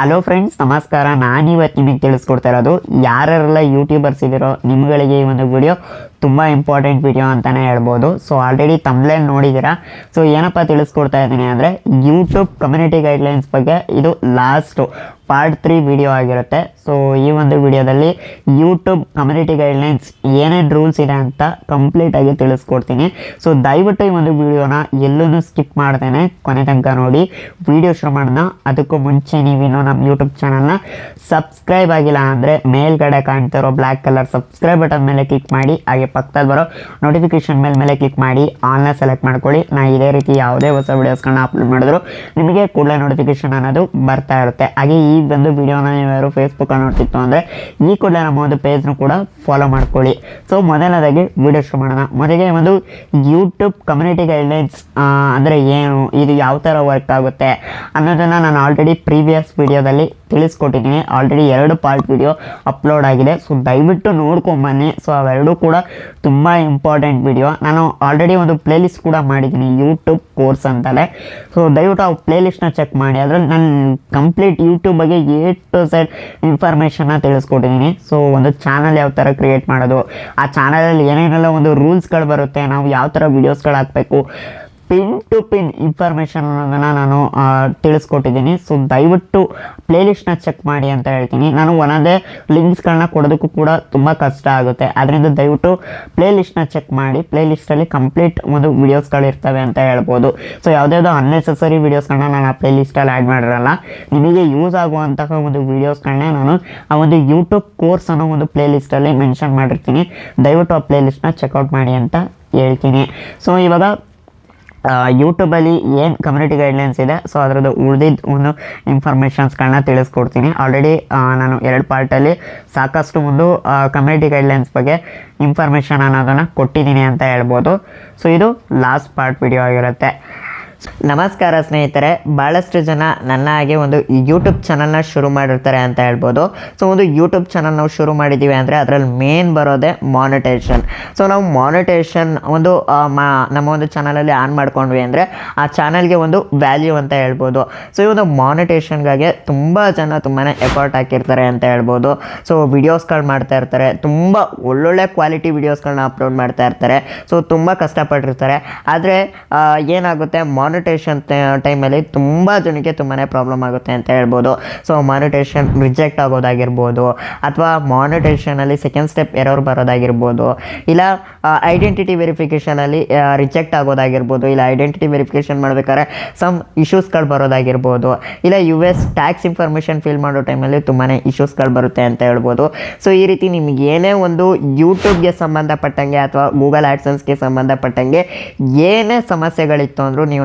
Hello friends ನಮಸ್ಕಾರ. ನಾನಿವತ್ತು ನಿಮಗೆ ತಿಳಿಸ್ಕೊಡ್ತಾ ಇರೋದು ಯಾರೆಲ್ಲ ಯೂಟ್ಯೂಬರ್ಸ್ ಇದ್ದೀರೋ ನಿಮ್ಗಳಿಗೆ ಈ ಒಂದು ವಿಡಿಯೋ ತುಂಬ ಇಂಪಾರ್ಟೆಂಟ್ ವಿಡಿಯೋ ಅಂತಲೇ ಹೇಳ್ಬೋದು. ಸೊ ಆಲ್ರೆಡಿ ತಮ್ಲೇನ್ ನೋಡಿದ್ದೀರಾ? ಸೊ ಏನಪ್ಪ ತಿಳಿಸ್ಕೊಡ್ತಾ ಇದ್ದೀನಿ ಅಂದರೆ ಯೂಟ್ಯೂಬ್ ಕಮ್ಯುನಿಟಿ ಗೈಡ್ಲೈನ್ಸ್ ಬಗ್ಗೆ ಇದು ಲಾಸ್ಟು ಪಾರ್ಟ್ ತ್ರೀ ವಿಡಿಯೋ ಆಗಿರುತ್ತೆ. ಸೊ ಈ ಒಂದು ವಿಡಿಯೋದಲ್ಲಿ ಯೂಟ್ಯೂಬ್ ಕಮ್ಯುನಿಟಿ ಗೈಡ್ಲೈನ್ಸ್ ಏನೇನು ರೂಲ್ಸ್ ಇದೆ ಅಂತ ಕಂಪ್ಲೀಟಾಗಿ ತಿಳಿಸ್ಕೊಡ್ತೀನಿ. ಸೊ ದಯವಿಟ್ಟು ಈ ಒಂದು ವಿಡಿಯೋನ ಎಲ್ಲೂ ಸ್ಕಿಪ್ ಮಾಡ್ತೇನೆ ಕೊನೆ ತನಕ ನೋಡಿ. ವಿಡಿಯೋ ಶುರು ಮಾಡೋಣ. ಅದಕ್ಕೂ ಮುಂಚೆ ನೀವಿನ್ನೂ ನಮ್ಮ ಯೂಟ್ಯೂಬ್ ಚಾನಲ್ನ ಸಬ್ಸ್ಕ್ರೈಬ್ ಆಗಿಲ್ಲ ಅಂದರೆ ಮೇಲ್ಗಡೆ ಕಾಣ್ತಿರೋ ಬ್ಲ್ಯಾಕ್ ಕಲರ್ ಸಬ್ಸ್ಕ್ರೈಬ್ ಬಟನ್ ಮೇಲೆ ಕ್ಲಿಕ್ ಮಾಡಿ, ಹಾಗೆ ಪಕ್ಕದಲ್ಲಿ ಬರೋ ನೋಟಿಫಿಕೇಶನ್ ಮೇಲೆ ಮೇಲೆ ಕ್ಲಿಕ್ ಮಾಡಿ ಆನ್ಲೈನ್ ಸೆಲೆಕ್ಟ್ ಮಾಡ್ಕೊಳ್ಳಿ. ನಾ ಇದೇ ರೀತಿ ಯಾವುದೇ ಹೊಸ ವೀಡಿಯೋಸ್ಗಳನ್ನ ಅಪ್ಲೋಡ್ ಮಾಡಿದ್ರು, ನಿಮಗೆ ಕೂಡಲೇ ನೋಟಿಫಿಕೇಶನ್ ಅನ್ನೋದು ಬರ್ತಾ ಇರುತ್ತೆ. ಹಾಗೆ ಈ ಒಂದು ವಿಡಿಯೋನ ನೀವು ಯಾರು ಫೇಸ್ಬುಕ್ಕಲ್ಲಿ ನೋಡ್ತಿತ್ತು ಅಂದರೆ, ಈ ಕೂಡಲೇ ನಮ್ಮ ಒಂದು ಪೇಜ್ನು ಕೂಡ ಫಾಲೋ ಮಾಡ್ಕೊಳ್ಳಿ. ಸೊ ಮೊದಲನೇದಾಗಿ ವಿಡಿಯೋ ಶುರು ಮಾಡೋಣ. ಮೊದಲಿಗೆ ಒಂದು ಯೂಟ್ಯೂಬ್ ಕಮ್ಯುನಿಟಿ ಗೈಡ್ಲೈನ್ಸ್ ಅಂದರೆ ಏನು, ಇದು ಯಾವ ಥರ ವರ್ಕ್ ಆಗುತ್ತೆ ಅನ್ನೋದನ್ನು ನಾನು ಆಲ್ರೆಡಿ ಪ್ರೀವಿಯಸ್ ವಿಡಿಯೋದಲ್ಲಿ ತಿಳಿಸ್ಕೊಟ್ಟಿದ್ದೀನಿ ಆಲ್ರೆಡಿ ಎರಡು ಪಾರ್ಟ್ ವಿಡಿಯೋ ಅಪ್ಲೋಡ್ ಆಗಿದೆ. ಸೊ ದಯವಿಟ್ಟು ನೋಡ್ಕೊಂಬನ್ನಿ ಸೊ ಅವೆರಡೂ ಕೂಡ ತುಂಬ ಇಂಪಾರ್ಟೆಂಟ್ ವಿಡಿಯೋ ನಾನು ಆಲ್ರೆಡಿ ಒಂದು ಪ್ಲೇಲಿಸ್ಟ್ ಕೂಡ ಮಾಡಿದ್ದೀನಿ. ಯೂಟ್ಯೂಬ್ ಕೋರ್ಸ್ ಅಂತಲೇ. ಸೊ ದಯವಿಟ್ಟು ಆ ಪ್ಲೇಲಿಸ್ಟ್ನ ಚೆಕ್ ಮಾಡಿ. ಅದರಲ್ಲಿ ನಾನು ಕಂಪ್ಲೀಟ್ ಯೂಟ್ಯೂಬ್ ಬಗ್ಗೆ ಎ ಟು ಸೆಡ್ ಇನ್ಫಾರ್ಮೇಷನ್ನ ತಿಳಿಸ್ಕೊಟ್ಟಿದ್ದೀನಿ ಸೊ ಒಂದು ಚಾನಲ್ ಯಾವ ಥರ ಕ್ರಿಯೇಟ್ ಮಾಡೋದು. ಆ ಚಾನಲಲ್ಲಿ ಏನೇನೆಲ್ಲ ಒಂದು ರೂಲ್ಸ್ಗಳು ಬರುತ್ತೆ, ನಾವು ಯಾವ ಥರ ವೀಡಿಯೋಸ್ಗಳು ಹಾಕಬೇಕು ಪಿನ್ ಟು ಪಿನ್ ಇನ್ಫಾರ್ಮೇಷನ್ ಅನ್ನೋದನ್ನು ನಾನು ತಿಳಿಸ್ಕೊಟ್ಟಿದ್ದೀನಿ. ಸೊ ದಯವಿಟ್ಟು ಪ್ಲೇಲಿಸ್ಟ್ನ ಚೆಕ್ ಮಾಡಿ ಅಂತ ಹೇಳ್ತೀನಿ. ನಾನು ಒಂದೇ ಲಿಂಕ್ಸ್ಗಳನ್ನ ಕೊಡೋದಕ್ಕೂ ಕೂಡ ತುಂಬ ಕಷ್ಟ ಆಗುತ್ತೆ. ಅದರಿಂದ ದಯವಿಟ್ಟು ಪ್ಲೇಲಿಸ್ಟ್ನ ಚೆಕ್ ಮಾಡಿ. ಪ್ಲೇಲಿಸ್ಟಲ್ಲಿ ಕಂಪ್ಲೀಟ್ ಒಂದು ವೀಡಿಯೋಸ್ಗಳು ಇರ್ತವೆ ಅಂತ ಹೇಳ್ಬೋದು. ಸೊ ಯಾವುದ್ಯಾವುದೋ ಅನ್ನೆಸೆಸರಿ ವೀಡಿಯೋಸ್ಗಳನ್ನ ನಾನು ಆ ಪ್ಲೇಲಿಸ್ಟಲ್ಲಿ ಆ್ಯಡ್ ಮಾಡಿರಲ್ಲ, ನಿಮಗೆ ಯೂಸ್ ಆಗುವಂತಹ ಒಂದು ವೀಡಿಯೋಸ್ಗಳನ್ನೇ ನಾನು ಆ ಒಂದು ಯೂಟ್ಯೂಬ್ ಕೋರ್ಸ್ ಅನ್ನೋ ಒಂದು ಪ್ಲೇಲಿಸ್ಟಲ್ಲಿ ಮೆನ್ಷನ್ ಮಾಡಿರ್ತೀನಿ. ದಯವಿಟ್ಟು ಆ ಪ್ಲೇಲಿಸ್ಟ್ನ ಚೆಕ್ಔಟ್ ಮಾಡಿ ಅಂತ ಹೇಳ್ತೀನಿ. ಸೊ ಇವಾಗ ಯೂಟ್ಯೂಬಲ್ಲಿ ಏನು ಕಮ್ಯುನಿಟಿ ಗೈಡ್ಲೈನ್ಸ್ ಇದೆ ಸೊ ಅದರದ್ದು ಉಳಿದಿದ್ದ ಒಂದು ಇನ್ಫಾರ್ಮೇಷನ್ಸ್ಗಳನ್ನ ತಿಳಿಸ್ಕೊಡ್ತೀನಿ. ಆಲ್ರೆಡಿ ನಾನು ಎರಡು ಪಾರ್ಟಲ್ಲಿ ಸಾಕಷ್ಟು ಒಂದು ಕಮ್ಯುನಿಟಿ ಗೈಡ್ಲೈನ್ಸ್ ಬಗ್ಗೆ ಇನ್ಫಾರ್ಮೇಷನ್ ಅನ್ನೋದನ್ನು ಕೊಟ್ಟಿದ್ದೀನಿ ಅಂತ ಹೇಳ್ಬೋದು. ಸೊ ಇದು ಲಾಸ್ಟ್ ಪಾರ್ಟ್ ವಿಡಿಯೋ ಆಗಿರುತ್ತೆ. ನಮಸ್ಕಾರ ಸ್ನೇಹಿತರೆ ಭಾಳಷ್ಟು ಜನ ನನ್ನ ಹಾಗೆ ಒಂದು ಯೂಟ್ಯೂಬ್ ಚಾನಲ್ನ ಶುರು ಮಾಡಿರ್ತಾರೆ ಅಂತ ಹೇಳ್ಬೋದು. ಸೊ ಒಂದು ಯೂಟ್ಯೂಬ್ ಚಾನಲ್ ನಾವು ಶುರು ಮಾಡಿದ್ದೀವಿ ಅಂದರೆ ಅದರಲ್ಲಿ ಮೇನ್ ಬರೋದೇ ಮಾನಿಟೇಷನ್ ಸೊ ನಾವು ಮಾನಿಟೇಷನ್ ಒಂದು ಮಾ, ನಮ್ಮ ಒಂದು ಚಾನಲಲ್ಲಿ ಆನ್ ಮಾಡ್ಕೊಂಡ್ವಿ ಅಂದರೆ ಆ ಚಾನಲ್ಗೆ ಒಂದು ವ್ಯಾಲ್ಯೂ ಅಂತ ಹೇಳ್ಬೋದು. ಸೊ ಈ ಒಂದು ಮಾನಿಟೇಷನ್ಗಾಗಿ ತುಂಬ ಜನ ತುಂಬಾ ಎಫರ್ಟ್ ಹಾಕಿರ್ತಾರೆ ಅಂತ ಹೇಳ್ಬೋದು. ಸೊ ವಿಡಿಯೋಸ್ಗಳು ಮಾಡ್ತಾ ಇರ್ತಾರೆ. ತುಂಬ ಒಳ್ಳೊಳ್ಳೆ ಕ್ವಾಲಿಟಿ ವಿಡಿಯೋಸ್ಗಳನ್ನ ಅಪ್ಲೋಡ್ ಮಾಡ್ತಾ ಇರ್ತಾರೆ. ಸೊ ತುಂಬ ಕಷ್ಟಪಟ್ಟಿರ್ತಾರೆ. ಆದರೆ ಏನಾಗುತ್ತೆ ಮಾನಿಟೇಷನ್ ಟೈಮಲ್ಲಿ ತುಂಬ ಜನಕ್ಕೆ ತುಂಬಾ ಪ್ರಾಬ್ಲಮ್ ಆಗುತ್ತೆ ಅಂತ ಹೇಳ್ಬೋದು. ಸೊ ಮಾನಿಟೇಷನ್ ರಿಜೆಕ್ಟ್ ಆಗೋದಾಗಿರ್ಬೋದು, ಅಥವಾ ಮಾನಿಟೇಷನಲ್ಲಿ ಸೆಕೆಂಡ್ ಸ್ಟೆಪ್ ಎರರ್ ಬರೋದಾಗಿರ್ಬೋದು, ಇಲ್ಲ ಐಡೆಂಟಿಟಿ ವೆರಿಫಿಕೇಷನಲ್ಲಿ ರಿಜೆಕ್ಟ್ ಆಗೋದಾಗಿರ್ಬೋದು, ಇಲ್ಲ ಐಡೆಂಟಿಟಿ ವೆರಿಫಿಕೇಷನ್ ಮಾಡ್ಬೇಕಾದ್ರೆ ಸಮ್ ಇಶ್ಯೂಸ್ಗಳು ಬರೋದಾಗಿರ್ಬೋದು, ಇಲ್ಲ U S tax information fill ಮಾಡೋ ಟೈಮಲ್ಲಿ ತುಂಬಾ ಇಶ್ಯೂಸ್ಗಳು ಬರುತ್ತೆ ಅಂತ ಹೇಳ್ಬೋದು. ಸೊ ಈ ರೀತಿ ನಿಮ್ಗೆ ಏನೇ ಒಂದು ಯೂಟ್ಯೂಬ್ಗೆ ಸಂಬಂಧಪಟ್ಟಂಗೆ ಅಥವಾ ಗೂಗಲ್ ಆ್ಯಡ್ಸನ್ಸ್ಗೆ ಸಂಬಂಧಪಟ್ಟಂಗೆ ಏನೇ ಸಮಸ್ಯೆಗಳಿತ್ತು ಅಂದರೂ ನೀವು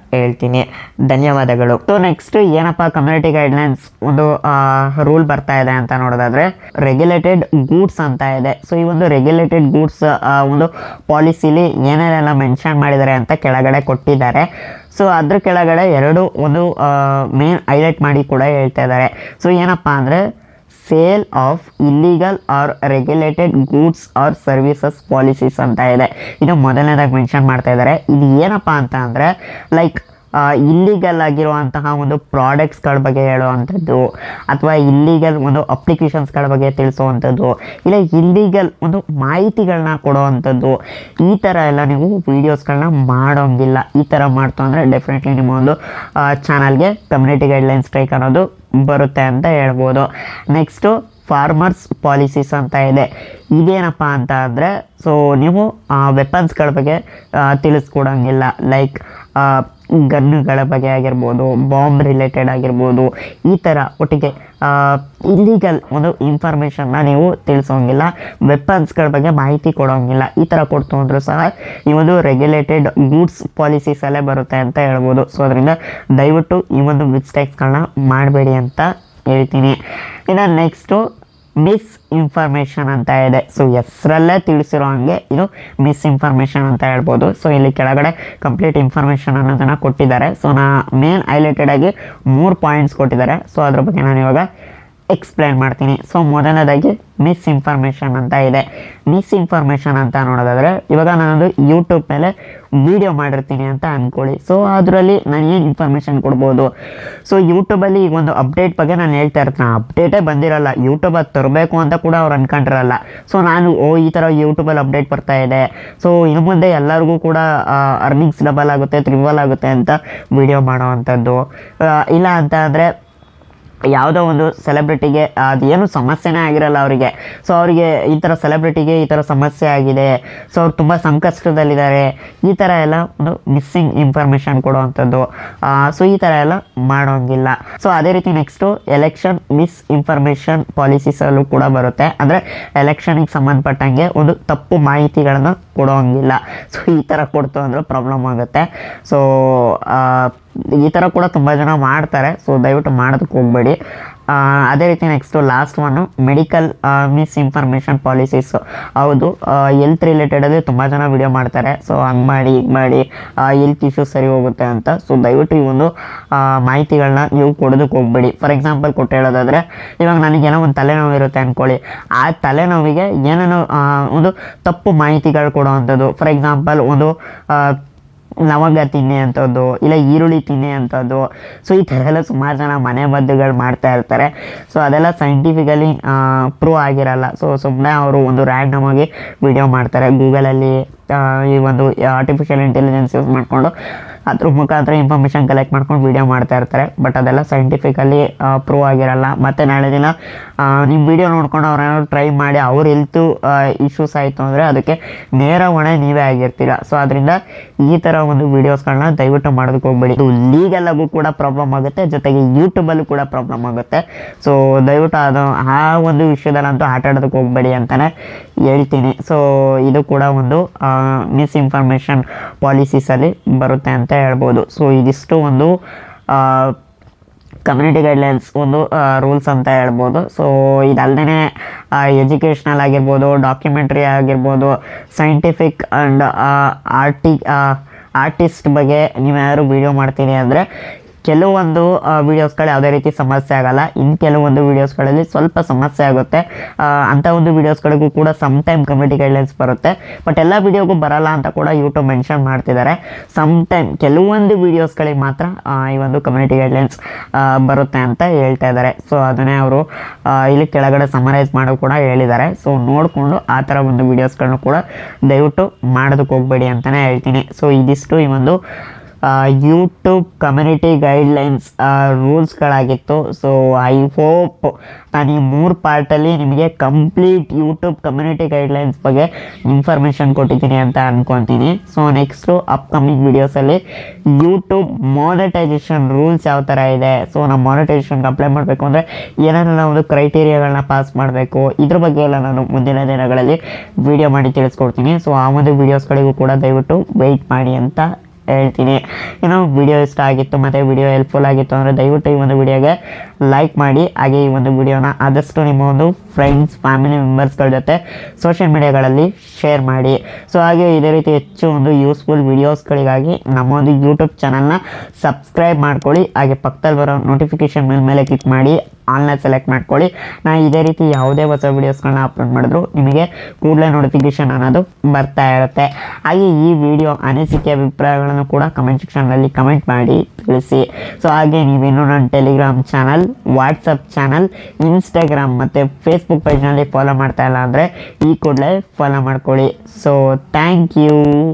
ಹೇಳ್ತೀನಿ. ಧನ್ಯವಾದಗಳು. ಸೊ ನೆಕ್ಸ್ಟ್ ಏನಪ್ಪ ಕಮ್ಯುನಿಟಿ ಗೈಡ್ಲೈನ್ಸ್ ಒಂದು ರೂಲ್ ಬರ್ತಾ ಇದೆ ಅಂತ ನೋಡೋದಾದ್ರೆ ರೆಗ್ಯುಲೇಟೆಡ್ ಗೂಡ್ಸ್ ಅಂತ ಇದೆ. ಸೊ ಈ ಒಂದು ರೆಗ್ಯುಲೇಟೆಡ್ ಗೂಡ್ಸ್ ಒಂದು ಪಾಲಿಸಿಲಿ ಏನೇನೆಲ್ಲ ಮೆನ್ಷನ್ ಮಾಡಿದ್ದಾರೆ ಅಂತ ಕೆಳಗಡೆ ಕೊಟ್ಟಿದ್ದಾರೆ. ಸೊ ಅದ್ರ ಕೆಳಗಡೆ ಎರಡು, ಒಂದು ಮೇನ್ ಹೈಲೈಟ್ ಮಾಡಿ ಕೂಡ ಹೇಳ್ತಾ ಇದ್ದಾರೆ. ಸೊ ಏನಪ್ಪ ಅಂದರೆ sale of illegal or regulated goods or services policies ಅಂತ ಇದೆ. ಇದು ಮೊದಲನೇದಾಗಿ ಮೆನ್ಷನ್ ಮಾಡ್ತಾ ಇದ್ದಾರೆ. ಇದು ಏನಪ್ಪ ಅಂತ ಅಂದರೆ ಲೈಕ್ ಇಲ್ಲಿಗಲ್ ಆಗಿರುವಂತಹ ಒಂದು ಪ್ರಾಡಕ್ಟ್ಸ್ಗಳ ಬಗ್ಗೆ ಹೇಳುವಂಥದ್ದು, ಅಥವಾ ಇಲ್ಲಿಗಲ್ ಒಂದು ಅಪ್ಲಿಕೇಶನ್ಸ್ಗಳ ಬಗ್ಗೆ ತಿಳಿಸುವಂಥದ್ದು, ಇಲ್ಲ ಇಲ್ಲಿಗಲ್ ಒಂದು ಮಾಹಿತಿಗಳನ್ನ ಕೊಡುವಂಥದ್ದು, ಈ ಥರ ಎಲ್ಲ ನೀವು ವೀಡಿಯೋಸ್ಗಳನ್ನ ಮಾಡೋಂಗಿಲ್ಲ. ಈ ಥರ ಮಾಡ್ತು ಅಂದರೆ ಡೆಫಿನೆಟ್ಲಿ ನಿಮ್ಮ ಒಂದು ಚಾನಲ್ಗೆ ಕಮ್ಯುನಿಟಿ ಗೈಡ್ಲೈನ್ಸ್ ಸ್ಟ್ರೈಕ್ ಅನ್ನೋದು ಬರುತ್ತೆ ಅಂತ ಹೇಳ್ಬೋದು. ನೆಕ್ಸ್ಟು ಫಾರ್ಮರ್ಸ್ ಪಾಲಿಸೀಸ್ ಅಂತ ಇದೆ. ಇದೇನಪ್ಪ ಅಂತ ಅಂದರೆ ಸೊ ನೀವು ವೆಪನ್ಸ್ಗಳ ಬಗ್ಗೆ ತಿಳಿಸ್ಕೊಡೋಂಗಿಲ್ಲ. ತಿಳಿಸ್ಕೊಡಂಗಿಲ್ಲ ಲೈಕ್ ಗನ್ನುಗಳ ಬಗ್ಗೆ ಆಗಿರ್ಬೋದು ಬಾಂಬ್ ರಿಲೇಟೆಡ್ ಆಗಿರ್ಬೋದು, ಈ ಥರ ಒಟ್ಟಿಗೆ ಇಲ್ಲಿಗಲ್ ಒಂದು ಇನ್ಫಾರ್ಮೇಷನ್ನ ನೀವು ತಿಳಿಸೋಂಗಿಲ್ಲ ವೆಪನ್ಸ್ಗಳ ಬಗ್ಗೆ ಮಾಹಿತಿ ಕೊಡೋಂಗಿಲ್ಲ, ಈ ಥರ ಕೊಡ್ತು ಅಂದರೂ ಸಹ ಈ ಒಂದು ರೆಗ್ಯುಲೇಟೆಡ್ ಗೂಡ್ಸ್ ಪಾಲಿಸೀಸಲ್ಲೇ ಬರುತ್ತೆ ಅಂತ ಹೇಳ್ಬೋದು. ಸೊ ಅದರಿಂದ ದಯವಿಟ್ಟು ಈ ಒಂದು ಮಿಸ್ಟೇಕ್ಸ್ಗಳನ್ನ ಮಾಡಬೇಡಿ ಅಂತ ಹೇಳ್ತೀನಿ. ಇನ್ನು ನೆಕ್ಸ್ಟು ಮಿಸ್ ಇನ್ಫಾರ್ಮೇಷನ್ ಅಂತ ಇದೆ. ಸೊ ಹೆಸರಲ್ಲೇ ತಿಳಿಸಿರೋ ಹಂಗೆ ಇದು ಮಿಸ್ ಇನ್ಫಾರ್ಮೇಷನ್ ಅಂತ ಹೇಳ್ಬೋದು. ಸೊ ಇಲ್ಲಿ ಕೆಳಗಡೆ ಕಂಪ್ಲೀಟ್ ಇನ್ಫಾರ್ಮೇಷನ್ ಅನ್ನೋದನ್ನು ಕೊಟ್ಟಿದ್ದಾರೆ. ಸೊ ನಾ ಮೇನ್ ಹೈಲೈಟೆಡ್ ಆಗಿ ಮೂರು ಪಾಯಿಂಟ್ಸ್ ಕೊಟ್ಟಿದ್ದಾರೆ. ಸೊ ಅದ್ರ ಬಗ್ಗೆ ನಾನು ಇವಾಗ ಎಕ್ಸ್ಪ್ಲೈನ್ ಮಾಡ್ತೀನಿ. ಸೊ ಮೊದಲನೇದಾಗಿ ಮಿಸ್ಇನ್ಫಾರ್ಮೇಷನ್ ಅಂತ ಇದೆ. ಮಿಸ್ ಇನ್ಫಾರ್ಮೇಷನ್ ಅಂತ ನೋಡೋದಾದರೆ, ಇವಾಗ ನಾನೊಂದು ಯೂಟ್ಯೂಬ್ ಮೇಲೆ ವಿಡಿಯೋ ಮಾಡಿರ್ತೀನಿ ಅಂತ ಅಂದ್ಕೊಳ್ಳಿ ಸೊ ಅದರಲ್ಲಿ ನಾನು ಏನು ಇನ್ಫಾರ್ಮೇಷನ್ ಕೊಡ್ಬೋದು? ಸೊ ಯೂಟ್ಯೂಬಲ್ಲಿ ಈಗ ಒಂದು ಅಪ್ಡೇಟ್ ಬಗ್ಗೆ ನಾನು ಹೇಳ್ತಾ ಇರ್ತೀನಿ. ಅಪ್ಡೇಟೇ ಬಂದಿರಲ್ಲ. ಯೂಟ್ಯೂಬ್ ಅದು ತರಬೇಕು ಅಂತ ಕೂಡ ಅವ್ರು ಅನ್ಕೊಂಡಿರಲ್ಲ. ಸೊ ನಾನು, ಓ, ಈ ಥರ ಯೂಟ್ಯೂಬಲ್ಲಿ ಅಪ್ಡೇಟ್ ಬರ್ತಾ ಇದೆ. ಸೊ ಇನ್ನು ಮುಂದೆ ಎಲ್ಲರಿಗೂ ಕೂಡ ಅರ್ನಿಂಗ್ಸ್ ಡಬಲ್ ಆಗುತ್ತೆ ತ್ರಿಬಲ್ ಆಗುತ್ತೆ ಅಂತ ವಿಡಿಯೋ ಮಾಡೋ ಅಂಥದ್ದು. ಇಲ್ಲ ಅಂತ ಅಂದರೆ ಯಾವುದೋ ಒಂದು ಸೆಲೆಬ್ರಿಟಿಗೆ ಅದೇನು ಸಮಸ್ಯೆನೇ ಆಗಿರಲ್ಲ ಅವರಿಗೆ. ಸೊ ಅವರಿಗೆ ಈ ಥರ ಸೆಲೆಬ್ರಿಟಿಗೆ ಈ ಥರ ಸಮಸ್ಯೆ ಆಗಿದೆ. ಸೊ ಅವ್ರು ತುಂಬ ಸಂಕಷ್ಟದಲ್ಲಿದ್ದಾರೆ. ಈ ಥರ ಎಲ್ಲ ಒಂದು ಮಿಸ್ಸಿಂಗ್ ಇನ್ಫಾರ್ಮೇಷನ್ ಕೊಡುವಂಥದ್ದು. ಸೊ ಈ ಥರ ಎಲ್ಲ ಮಾಡೋಂಗಿಲ್ಲ. ಸೊ ಅದೇ ರೀತಿ ನೆಕ್ಸ್ಟು ಎಲೆಕ್ಷನ್ ಮಿಸ್ ಇನ್ಫಾರ್ಮೇಷನ್ ಪಾಲಿಸೀಸಲ್ಲೂ ಕೂಡ ಬರುತ್ತೆ. ಅಂದರೆ ಎಲೆಕ್ಷನಿಗೆ ಸಂಬಂಧಪಟ್ಟಂಗೆ ಒಂದು ತಪ್ಪು ಮಾಹಿತಿಗಳನ್ನು ಕೊಡೋಂಗಿಲ್ಲ. ಸೊ ಈ ಥರ ಕೊಡ್ತು ಅಂದರೆ ಪ್ರಾಬ್ಲಮ್ ಆಗುತ್ತೆ. ಸೊ ಈ ಥರ ಕೂಡ ತುಂಬ ಜನ ಮಾಡ್ತಾರೆ ಸೊ ದಯವಿಟ್ಟು ಮಾಡೋದಕ್ಕೆ ಹೋಗಬೇಡಿ. ಅದೇ ರೀತಿ next last one medical misinformation policies ಹೌದು ಹೆಲ್ತ್ ರಿಲೇಟೆಡಲ್ಲಿ ತುಂಬ ಜನ ವಿಡಿಯೋ ಮಾಡ್ತಾರೆ ಸೊ ಹಂಗೆ ಮಾಡಿ, ಹೀಗೆ ಮಾಡಿ ಹೆಲ್ತ್ ಇಶ್ಯೂಸ್ ಸರಿ ಹೋಗುತ್ತೆ ಅಂತ. ಸೊ ದಯವಿಟ್ಟು ಈ ಒಂದು ಮಾಹಿತಿಗಳನ್ನ ನೀವು ಕೊಡೋದಕ್ಕೆ ಹೋಗಬೇಡಿ. ಫಾರ್ ಎಕ್ಸಾಂಪಲ್ ಕೊಟ್ಟು ಹೇಳೋದಾದರೆ, ಇವಾಗ ನನಗೇನೋ ಒಂದು ತಲೆನೋವು ಇರುತ್ತೆ ಅಂದ್ಕೊಳ್ಳಿ ಆ ತಲೆನೋವಿಗೆ ಏನೇನೋ ಒಂದು ತಪ್ಪು ಮಾಹಿತಿಗಳು ಕೊಡುವಂಥದ್ದು. ಫಾರ್ ಎಕ್ಸಾಂಪಲ್ ಒಂದು ಲವಂಗ ತಿನ್ನಿ ಅಂಥದ್ದು ಇಲ್ಲ ಈರುಳ್ಳಿ ತಿನ್ನಿ ಅಂಥದ್ದು ಸೊ ಈ ಥರ ಎಲ್ಲ ಸುಮಾರು ಜನ ಮನೆ ಮದ್ದುಗಳು ಮಾಡ್ತಾ ಇರ್ತಾರೆ. ಸೊ ಅದೆಲ್ಲ ಸೈಂಟಿಫಿಕಲಿ ಪ್ರೂವ್ ಆಗಿರಲ್ಲ. ಸೊ ಸುಮ್ಮನೆ ಅವರು ಒಂದು ರ್ಯಾಂಡಮ್ ಆಗಿ ವಿಡಿಯೋ ಮಾಡ್ತಾರೆ. ಗೂಗಲಲ್ಲಿ ಈ ಒಂದು ಆರ್ಟಿಫಿಷಿಯಲ್ ಇಂಟೆಲಿಜೆನ್ಸ್ ಯೂಸ್ ಮಾಡಿಕೊಂಡು ಅದ್ರ ಮುಖಾಂತರ ಇನ್ಫಾರ್ಮೇಷನ್ ಕಲೆಕ್ಟ್ ಮಾಡ್ಕೊಂಡು ವೀಡಿಯೋ ಮಾಡ್ತಾ ಇರ್ತಾರೆ. ಬಟ್ ಅದೆಲ್ಲ ಸೈಂಟಿಫಿಕಲಿ ಪ್ರೂವ್ ಆಗಿರಲ್ಲ. ಮತ್ತು ನಾಳೆ ದಿನ ನಿಮ್ಮ ವಿಡಿಯೋ ನೋಡ್ಕೊಂಡು ಅವ್ರೇನಾದ್ರು ಟ್ರೈ ಮಾಡಿ ಅವ್ರ ಹೆಲ್ತು ಇಶ್ಯೂಸ್ ಆಯಿತು ಅಂದರೆ ಅದಕ್ಕೆ ನೇರ ಹೊಣೆ ನೀವೇ ಆಗಿರ್ತೀರ. ಸೊ ಅದರಿಂದ ಈ ಥರ ಒಂದು ವೀಡಿಯೋಸ್ಗಳನ್ನ ದಯವಿಟ್ಟು ಮಾಡೋದಕ್ಕೆ ಹೋಗ್ಬೇಡಿ. ಇದು ಲೀಗಲಾಗೂ ಕೂಡ ಪ್ರಾಬ್ಲಮ್ ಆಗುತ್ತೆ. ಜೊತೆಗೆ ಯೂಟ್ಯೂಬಲ್ಲೂ ಕೂಡ ಪ್ರಾಬ್ಲಮ್ ಆಗುತ್ತೆ. ಸೊ ದಯವಿಟ್ಟು ಅದು, ಆ ಒಂದು ವಿಷಯದಲ್ಲಂತೂ ಆಟಾಡೋದಕ್ಕೆ ಹೋಗಬೇಡಿ ಅಂತಲೇ ಹೇಳ್ತೀನಿ. ಸೊ ಇದು ಕೂಡ ಒಂದು ಮಿಸ್ಇನ್ಫಾರ್ಮೇಷನ್ ಪಾಲಿಸೀಸಲ್ಲಿ ಬರುತ್ತೆ ಅಂತ ಹೇಳ್ಬೋದು. ಸೊ ಇದಿಷ್ಟು ಒಂದು ಕಮ್ಯುನಿಟಿ ಗೈಡ್ಲೈನ್ಸ್ ಒಂದು ರೂಲ್ಸ್ ಅಂತ ಹೇಳ್ಬೋದು. ಸೊ ಇದಲ್ಲದೆ ಎಜುಕೇಷ್ನಲ್ ಆಗಿರ್ಬೋದು ಡಾಕ್ಯುಮೆಂಟ್ರಿ ಆಗಿರ್ಬೋದು ಸೈಂಟಿಫಿಕ್ ಆ್ಯಂಡ್ ಆರ್ಟಿ ಆರ್ಟಿಸ್ಟ್ ಬಗ್ಗೆ ನೀವು ಯಾರು ವೀಡಿಯೋ ಮಾಡ್ತೀನಿ ಅಂದರೆ ಕೆಲವೊಂದು ವೀಡಿಯೋಸ್ಗಳು ಯಾವುದೇ ರೀತಿ ಸಮಸ್ಯೆ ಆಗಲ್ಲ. ಇನ್ನು ಕೆಲವೊಂದು ವೀಡಿಯೋಸ್ಗಳಲ್ಲಿ ಸ್ವಲ್ಪ ಸಮಸ್ಯೆ ಆಗುತ್ತೆ. ಅಂಥ ಒಂದು ವೀಡಿಯೋಸ್ಗಳಿಗೂ ಕೂಡ ಸಮ್ ಟೈಮ್ ಕಮಿಟಿ ಗೈಡ್ಲೈನ್ಸ್ ಬರುತ್ತೆ. ಬಟ್ ಎಲ್ಲ ವೀಡಿಯೋಗೂ ಬರಲ್ಲ ಅಂತ ಕೂಡ ಯೂಟ್ಯೂಬ್ ಮೆನ್ಷನ್ ಮಾಡ್ತಿದ್ದಾರೆ. ಸಮ್ ಟೈಮ್ ಕೆಲವೊಂದು ವೀಡಿಯೋಸ್ಗಳಿಗೆ ಮಾತ್ರ ಈ ಒಂದು ಕಮ್ಯುನಿಟಿ ಗೈಡ್ಲೈನ್ಸ್ ಬರುತ್ತೆ ಅಂತ ಹೇಳ್ತಾ ಇದ್ದಾರೆ. ಸೊ ಅದನ್ನೇ ಅವರು ಇಲ್ಲಿ ಕೆಳಗಡೆ ಸಮರೈಸ್ ಮಾಡೋ ಕೂಡ ಹೇಳಿದ್ದಾರೆ. ಸೊ ನೋಡಿಕೊಂಡು ಆ ಥರ ಒಂದು ವೀಡಿಯೋಸ್ಗಳನ್ನು ಕೂಡ ದಯವಿಟ್ಟು ಮಾಡೋದಕ್ಕೆ ಹೋಗಬೇಡಿ ಅಂತಲೇ ಹೇಳ್ತೀನಿ. ಸೊ ಇದಿಷ್ಟು ಈ ಒಂದು ಯೂಟ್ಯೂಬ್ ಕಮ್ಯುನಿಟಿ ಗೈಡ್ಲೈನ್ಸ್ ರೂಲ್ಸ್ಗಳಾಗಿತ್ತು ಸೊ ಐ ಹೋಪ್ ನಾನು ಈ ಮೂರು ಪಾರ್ಟಲ್ಲಿ ನಿಮಗೆ ಕಂಪ್ಲೀಟ್ ಯೂಟ್ಯೂಬ್ ಕಮ್ಯುನಿಟಿ ಗೈಡ್ಲೈನ್ಸ್ ಬಗ್ಗೆ ಇನ್ಫಾರ್ಮೇಷನ್ ಕೊಟ್ಟಿದ್ದೀನಿ ಅಂತ ಅಂದ್ಕೊತೀನಿ ಸೊ ನೆಕ್ಸ್ಟು ಅಪ್ಕಮಿಂಗ್ ವೀಡಿಯೋಸಲ್ಲಿ ಯೂಟ್ಯೂಬ್ ಮಾನಿಟೈಸೇಷನ್ ರೂಲ್ಸ್ ಯಾವ ಥರ ಇದೆ? ಸೊ ನಾವು ಮಾನಿಟೈಸೇಷನ್ಗೆ ಅಪ್ಲೈ ಮಾಡಬೇಕು ಅಂದರೆ ಏನೇನೆಲ್ಲ ಒಂದು ಕ್ರೈಟೀರಿಯಾಗಳನ್ನ ಪಾಸ್ ಮಾಡಬೇಕು, ಇದ್ರ ಬಗ್ಗೆ ಎಲ್ಲ ನಾನು ಮುಂದಿನ ದಿನಗಳಲ್ಲಿ ವಿಡಿಯೋ ಮಾಡಿ ತಿಳಿಸ್ಕೊಡ್ತೀನಿ. ಸೊ ಆ ಒಂದು ವೀಡಿಯೋಸ್ಗಳಿಗೂ ಕೂಡ ದಯವಿಟ್ಟು ವೆಯ್ಟ್ ಮಾಡಿ ಅಂತ ಹೇಳ್ತೀನಿ. ಏನೋ ವಿಡಿಯೋ ಇಷ್ಟ ಆಗಿತ್ತು, ಮತ್ತು ವಿಡಿಯೋ ಹೆಲ್ಪ್ಫುಲ್ ಆಗಿತ್ತು ಅಂದರೆ ದಯವಿಟ್ಟು ಈ ಒಂದು ವಿಡಿಯೋಗೆ ಲೈಕ್ ಮಾಡಿ. ಹಾಗೆ ಈ ಒಂದು ವಿಡಿಯೋನ ಆದಷ್ಟು ನಿಮ್ಮ ಒಂದು ಫ್ರೆಂಡ್ಸ್ ಫ್ಯಾಮಿಲಿ ಮೆಂಬರ್ಸ್ಗಳ ಜೊತೆ ಸೋಷಿಯಲ್ ಮೀಡಿಯಾಗಳಲ್ಲಿ ಶೇರ್ ಮಾಡಿ. ಸೊ ಹಾಗೆ ಇದೇ ರೀತಿ ಹೆಚ್ಚು ಒಂದು ಯೂಸ್ಫುಲ್ ವೀಡಿಯೋಸ್ಗಳಿಗಾಗಿ ನಮ್ಮ ಒಂದು ಯೂಟ್ಯೂಬ್ ಚಾನಲ್ನ ಸಬ್ಸ್ಕ್ರೈಬ್ ಮಾಡ್ಕೊಳ್ಳಿ. ಹಾಗೆ ಪಕ್ಕದಲ್ಲಿ ಬರೋ ನೋಟಿಫಿಕೇಷನ್ ಮೇಲೆ ಮೇಲೆ ಕ್ಲಿಕ್ ಮಾಡಿ. ಆನ್ಲೈನ್ ಸೆಲೆಕ್ಟ್ ಮಾಡ್ಕೊಳ್ಳಿ. ನಾನು ಇದೇ ರೀತಿ ಯಾವುದೇ ಹೊಸ ವೀಡಿಯೋಸ್ಗಳನ್ನ ಅಪ್ಲೋಡ್ ಮಾಡಿದ್ರು ನಿಮಗೆ ಕೂಡಲೇ ನೋಟಿಫಿಕೇಶನ್ ಅನ್ನೋದು ಬರ್ತಾ ಇರುತ್ತೆ. ಹಾಗೆ ಈ ವಿಡಿಯೋ ಅನಿಸಿಕೆ, ಅಭಿಪ್ರಾಯಗಳನ್ನು ಕೂಡ ಕಮೆಂಟ್ ಸೆಕ್ಷನ್ನಲ್ಲಿ ಕಮೆಂಟ್ ಮಾಡಿ ತಿಳಿಸಿ. ಸೊ ಹಾಗೆ ನೀವಿನ್ನೂ ನನ್ನ Telegram channel WhatsApp channel Instagram ಮತ್ತು ಫೇಸ್ಬುಕ್ ಪೇಜ್ನಲ್ಲಿ ಫಾಲೋ ಮಾಡ್ತಾ ಇಲ್ಲ ಅಂದರೆ ಈ ಕೂಡಲೇ ಫಾಲೋ ಮಾಡ್ಕೊಳ್ಳಿ. So thank you